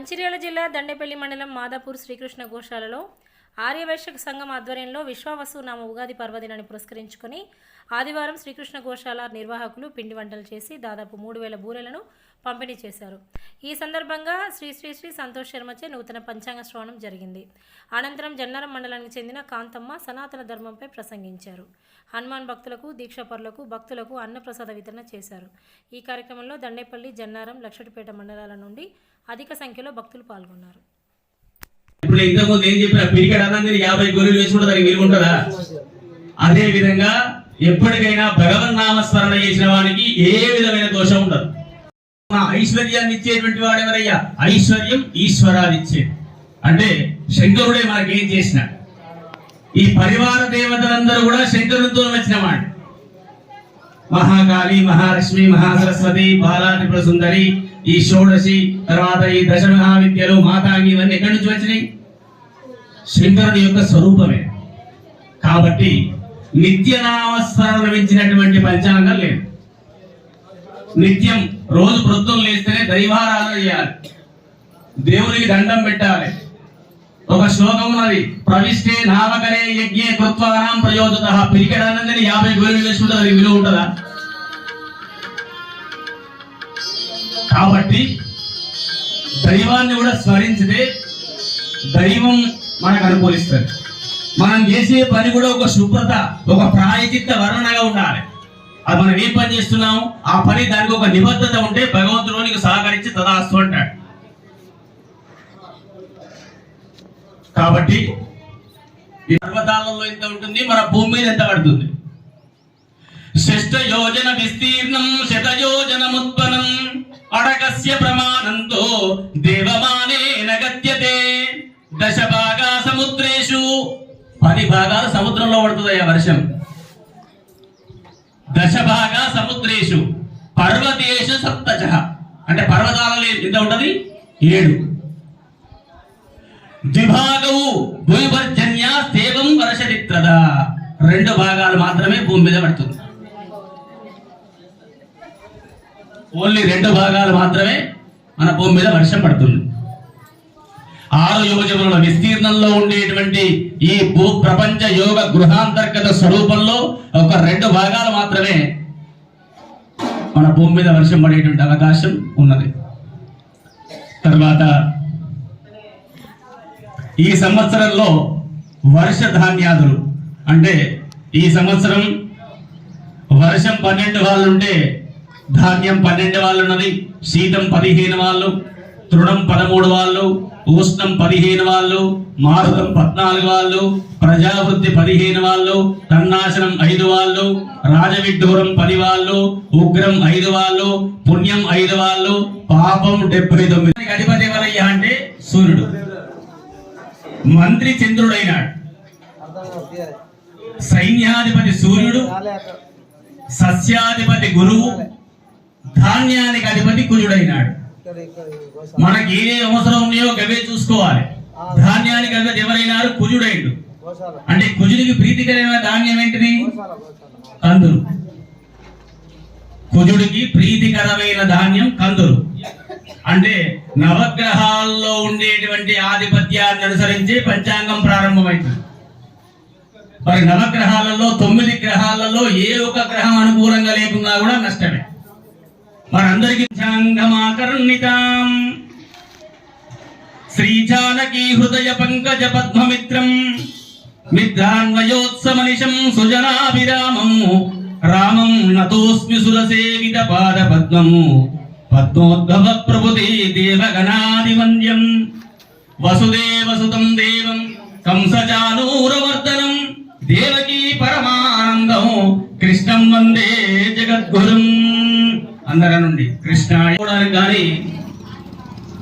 మంచిర్యాల జిల్లా దండేపల్లి మండలం మాదాపూర్ శ్రీకృష్ణ గోశాలలో ఆర్యవైశ్యక సంఘం ఆధ్వర్యంలో విశ్వావసు నామ ఉగాది పర్వదినాన్ని పురస్కరించుకొని ఆదివారం శ్రీకృష్ణ గోశాల నిర్వాహకులు పిండి వంటలు చేసి దాదాపు మూడు వేల బూరెలను పంపిణీ చేశారు. ఈ సందర్భంగా శ్రీ శ్రీ శ్రీ సంతోష్ శర్మచే నూతన పంచాంగ శ్రవణం జరిగింది. అనంతరం జన్నారం మండలానికి చెందిన కాంతమ్మ సనాతన ధర్మంపై ప్రసంగించారు. హనుమాన్ భక్తులకు దీక్షపరులకు భక్తులకు అన్నప్రసాద వితరణ చేశారు. ఈ కార్యక్రమంలో దండేపల్లి జన్నారం లక్షటిపేట మండలాల నుండి అధిక సంఖ్యలో భక్తులు పాల్గొన్నారు. ఇప్పుడు ఇంతకుముందు ఏం చెప్పిన పిరికెడ్ అన్నది యాభై గొర్రెలు వేసుకుంటే దానికి విలువ ఉంటుందా? అదే విధంగా ఎప్పటికైనా భగవన్ నామస్మరణ చేసిన వానికి ఏ విధమైన దోషం ఉండదు. ఐశ్వర్యాన్ని ఇచ్చేటువంటి వాడు ఎవరయ్యా? ఐశ్వర్యం ఈశ్వరాదిచ్చే అంటే శంకరుడే మనకేం చేసిన. ఈ పరివార దేవతలందరూ కూడా శంకరుడితో వచ్చిన వాడు మహాకాళి మహాలక్ష్మి మహాసరస్వతి బాలాత్రిపుర సుందరి ఈ షోడశి తర్వాత ఈ దశ మహావిద్యలు మాతాంగి ఇవన్నీ ఎక్కడి నుంచి వచ్చినాయి? శంకరుని యొక్క స్వరూపమే. కాబట్టి నిత్యనామస్మరణ మించినటువంటి పంచాంగం లేదు. నిత్యం రోజు వృద్ధులు లేస్తేనే దైవారాధన చేయాలి. దేవునికి దండం పెట్టాలి. ఒక శ్లోకం ఉన్నది ప్రవిష్టే నామకరే యజ్ఞే కృత్వానాం ప్రయోజత. పిరికెడన్నదని యాభై గోలు చేసుకుంటే అది విలువ ఉంటుందా? కాబట్టి దైవాన్ని కూడా స్మరించితే దైవం మనకు అనుకూలిస్తుంది. మనం చేసే పని కూడా ఒక శుభ్రత ఒక ప్రాయచిత్త వర్ణనగా ఉండాలి. అది మనం ఏ పని చేస్తున్నాం? ఆ పని దానికి ఒక నిబద్ధత ఉంటే భగవంతుడు నీకు సహకరించి తదాస్తు అంటాడు. కాబట్టి ఈ పర్వతాలలో ఎంత ఉంటుంది? మన భూమి మీద ఎంత పడుతుంది? శ్రేష్ట యోజన విస్తీర్ణం శతయోజన యోజనముత్పన్నం అడకస్య ప్రమాణంతో దేవమానేన గత్యతే దశ భాగా సముద్రేషు. పది భాగాలు సముద్రంలో పడుతుందయ్యా వర్షం. దశ భాగా సముద్రేషు. పర్వతేషు సప్తజ. అంటే పర్వతాలలో ఎంత ఉంటది? ఏడు. ద్విభాగవు భూమిపర్జన్య సేవం వర్షరిత్రద రెండు భాగాలు మాత్రమే భూమి మీద పడుతుంది. ఓన్లీ రెండు భాగాలు మాత్రమే మన భూమి మీద వర్షం పడుతుంది. ఆరు యోజముల విస్తీర్ణంలో ఉండేటువంటి ఈ భూ ప్రపంచ యోగ గృహాంతర్గత స్వరూపంలో ఒక రెండు భాగాలు మాత్రమే మన భూమి మీద వర్షం పడేటువంటి అవకాశం ఉన్నది. తర్వాత ఈ సంవత్సరంలో వర్ష ధాన్యాదులు. అంటే ఈ సంవత్సరం వర్షం పన్నెండు వాళ్ళు ఉంటే ధాన్యం పన్నెండు వాళ్ళు ఉన్నది శీతం పదిహేను వాళ్ళు తృణం పదమూడు వాళ్ళు ఉష్ణం పదిహేను వాళ్ళు మారుతం పద్నాలుగు వాళ్ళు ప్రజావృద్ధి పదిహేను వాళ్ళు తన్నాశనం ఐదు వాళ్ళు రాజవిడ్డూరం పది వాళ్ళు ఉగ్రం ఐదు వాళ్ళు పుణ్యం ఐదు వాళ్ళు పాపం డెబ్బై తొమ్మిది. అధిపతి ఎవరయ్యా అంటే సూర్యుడు. మంత్రి చంద్రుడైనాడు. సైన్యాధిపతి సూర్యుడు సస్యాధిపతి గురువు ధాన్యానికి అధిపతి కుజుడైనాడు. మనకి ఏ అవసరం ఉన్నాయో గవే చూసుకోవాలి. ధాన్యానికి అధిపతి ఎవరైనారు కుజుడైండు. అంటే కుజుడికి ప్రీతికరమైన ధాన్యం ఏంటిది? కందులు. కుజుడికి ప్రీతికరమైన ధాన్యం కందులు. అంటే నవగ్రహాల్లో ఉండేటువంటి ఆధిపత్యాన్ని అనుసరించి పంచాంగం ప్రారంభమైంది. మరి నవగ్రహాలలో తొమ్మిది గ్రహాలలో ఏ ఒక్క గ్రహం అనుకూలంగా లేకున్నా కూడా నష్టమే. మనందరికీ పంచాంగమాకర్ణితాం శ్రీ జానకీ హృదయ పంకజ పద్మమిత్రం మిత్రాన్వయోత్సమనిశం సుజనాభిరామం. రామం నతోస్మి సురసేవిత పాద పద్మము పద్మోద్భవ ప్రభుతే దేవగణాదివంద్యం వసుదేవసుతం దేవం కంసజానూరవర్ధనం దేవకీ పరమానందం కృష్ణం వందే జగద్గురుం. అందరి నుండి కృష్ణ కానీ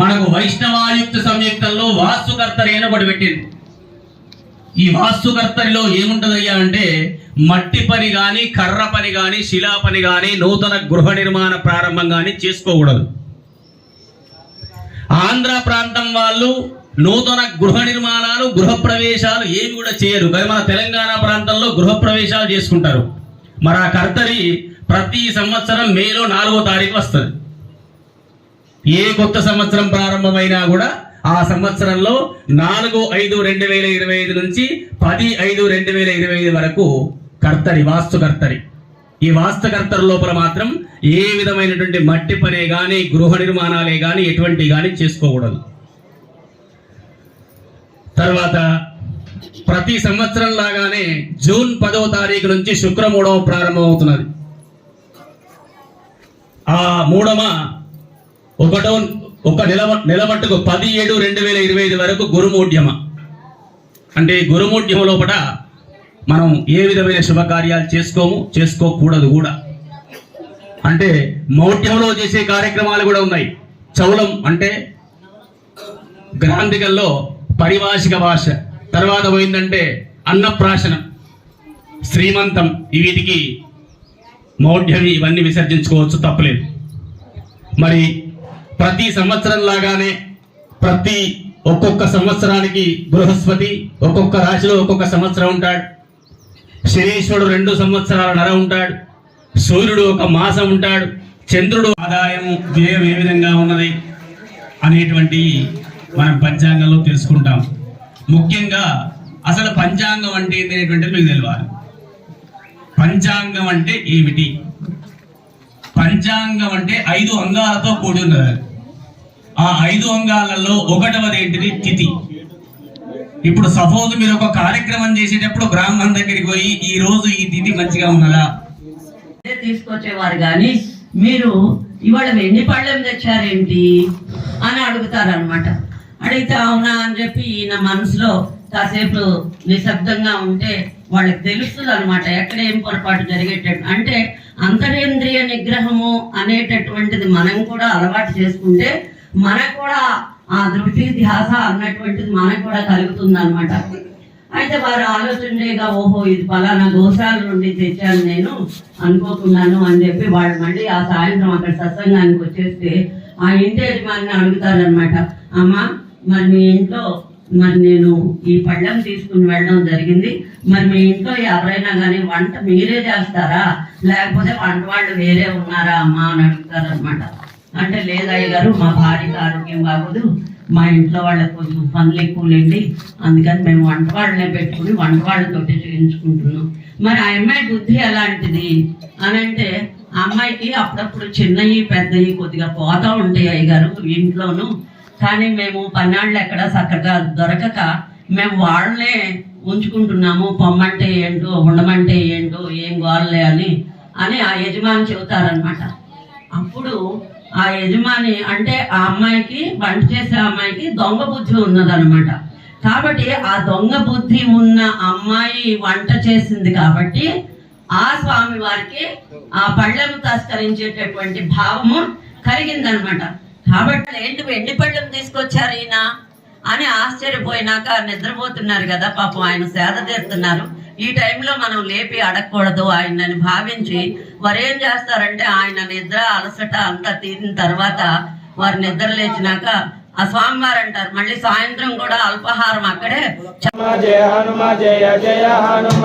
మనకు వైష్ణవాయుక్త సంయుక్తంలో వాస్తుకర్తరి ఏనబడి ఒకటి పెట్టింది. ఈ వాస్తుకర్తరిలో ఏముంటదయ్యా అంటే మట్టి పని కానీ కర్ర పని కానీ శిలా పని కానీ నూతన గృహ నిర్మాణ ప్రారంభం కానీ చేసుకోకూడదు. ఆంధ్ర ప్రాంతం వాళ్ళు నూతన గృహ నిర్మాణాలు గృహ ప్రవేశాలు ఏమి కూడా చేయరు. కానీ మన తెలంగాణ ప్రాంతంలో గృహ ప్రవేశాలు చేసుకుంటారు. మరి ఆ కర్తరి ప్రతి సంవత్సరం మేలో నాలుగో తారీఖు వస్తుంది. ఏ కొత్త సంవత్సరం ప్రారంభమైనా కూడా ఆ సంవత్సరంలో నాలుగు ఐదు రెండు వేల ఇరవై ఐదు నుంచి పది ఐదు రెండు వేల ఇరవై ఐదు వరకు కర్తరి వాస్తు కర్తరి. ఈ వాస్తు లోపల మాత్రం ఏ విధమైనటువంటి మట్టి పనే కానీ గృహ నిర్మాణాలే కానీ ఎటువంటి కానీ చేసుకోకూడదు. తర్వాత ప్రతి సంవత్సరం లాగానే జూన్ పదవ తారీఖు నుంచి శుక్ర మూడవ ప్రారంభమవుతున్నది. ఆ మూడవ ఒకటో ఒక నిలవ నిలబట్టుకు. పది ఏడు రెండు వేల ఇరవై ఐదు వరకు గురుమూఢ్యమ. అంటే గురుమూఢ్యమ లోపల మనం ఏ విధమైన శుభకార్యాలు చేసుకోము చేసుకోకూడదు కూడా. అంటే మౌఢ్యంలో చేసే కార్యక్రమాలు కూడా ఉన్నాయి. చౌలం అంటే గ్రాంధికల్లో పరిభాషిక భాష. తర్వాత పోయిందంటే అన్నప్రాశనం శ్రీమంతం. వీటికి మౌఢ్యం ఇవన్నీ విసర్జించుకోవచ్చు తప్పలేదు. మరి ప్రతి సంవత్సరం లాగానే ప్రతి ఒక్కొక్క సంవత్సరానికి బృహస్పతి ఒక్కొక్క రాశిలో ఒక్కొక్క సంవత్సరం ఉంటాడు. శనీశ్వరుడు రెండు సంవత్సరాల నర ఉంటాడు. సూర్యుడు ఒక మాసం ఉంటాడు. చంద్రుడు ఆదాయం వ్యయం ఏ విధంగా ఉన్నది అనేటువంటి మనం పంచాంగంలో తెలుసుకుంటాం. ముఖ్యంగా అసలు పంచాంగం అంటే ఏంటి అనేటువంటిది మీకు తెలియాలి. పంచాంగం అంటే ఏమిటి? పంచాంగం అంటే ఐదు అంగాలతో కూడి ఉన్నది. ఆ ఐదు అంగాలలో ఒకటవది ఏంటిది? తిథి. ఇప్పుడు సపోజ్ మీరు ఒక కార్యక్రమం చేసేటప్పుడు బ్రాహ్మణ్ దగ్గరికి పోయి ఈ రోజు ఈ తిథి మంచిగా ఉన్నదా? తీసుకొచ్చేవారు కానీ మీరు ఇవాళ ఎన్ని పళ్ళెం తెచ్చారేంటి? అని అడుగుతారనమాట అడిగితే అవునా అని చెప్పి ఈయన మనసులో కాసేపు నిశ్శబ్దంగా ఉంటే వాళ్ళకి తెలుస్తుంది అనమాట ఎక్కడ ఏం పొరపాటు జరిగేటట్టు. అంటే అంతరేంద్రియ నిగ్రహము అనేటటువంటిది మనం కూడా అలవాటు చేసుకుంటే మనకు కూడా ఆ దృష్టి ధ్యాస అన్నటువంటిది మనకు కూడా కలుగుతుంది అనమాట అయితే వారు ఆలోచనగా ఓహో ఇది పలానా గోశాల నుండి తెచ్చాను నేను అనుకోకున్నాను అని చెప్పి వాళ్ళు మళ్ళీ ఆ సాయంత్రం అక్కడ సత్సంగానికి వచ్చేస్తే ఆ ఇంటి యజమాని అడుగుతారనమాట అమ్మ మరి మీ ఇంట్లో మరి నేను ఈ పళ్ళెం తీసుకుని వెళ్ళడం జరిగింది. మరి మీ ఇంట్లో ఎవరైనా కానీ వంట మీరే చేస్తారా? లేకపోతే వంట వాళ్ళు వేరే ఉన్నారా అమ్మా అని అడుగుతారనమాట అంటే లేదయ్య గారు మా భార్యకి ఆరోగ్యం బాగోదు. మా ఇంట్లో వాళ్ళకి కొంచెం పనులు ఎక్కువలేండి. అందుకని మేము వంట వాళ్ళనే పెట్టుకుని వంట వాళ్ళతోటి చేయించుకుంటున్నాం. మరి ఆ అమ్మాయి బుద్ధి ఎలాంటిది అని అంటే అమ్మాయికి అప్పుడప్పుడు చిన్నవి పెద్దవి కొద్దిగా పోతా ఉంటాయి అయ్యగారు ఇంట్లోనూ. కానీ మేము పన్నాళ్ళు ఎక్కడ చక్కగా దొరకక మేము వాళ్ళనే ఉంచుకుంటున్నాము. పొమ్మంటే ఏంటో ఉండమంటే ఏంటో ఏం గోరలే అని అని ఆ యజమాని చెబుతారనమాట అప్పుడు ఆ యజమాని అంటే ఆ అమ్మాయికి వంట చేసే అమ్మాయికి దొంగ బుద్ధి ఉన్నదనమాట కాబట్టి ఆ దొంగ బుద్ధి ఉన్న అమ్మాయి వంట చేసింది కాబట్టి ఆ స్వామి వారికి ఆ పళ్ళెము తస్కరించేటటువంటి భావము కలిగిందనమాట కాబట్టి ఏంటి వెండి పళ్ళను తీసుకొచ్చారు ఈయన అని ఆశ్చర్యపోయినాక నిద్రపోతున్నారు కదా పాపం ఆయన సేద తీరుతున్నారు ఈ టైంలో మనం లేపి అడగకూడదు ఆయనని భావించి వారు ఏం చేస్తారంటే ఆయన నిద్ర అలసట అంతా తీరిన తర్వాత వారు నిద్ర లేచినాక ఆ స్వామివారు అంటారు మళ్ళీ సాయంత్రం కూడా అల్పాహారం అక్కడే హనుమ జయ హనుమ.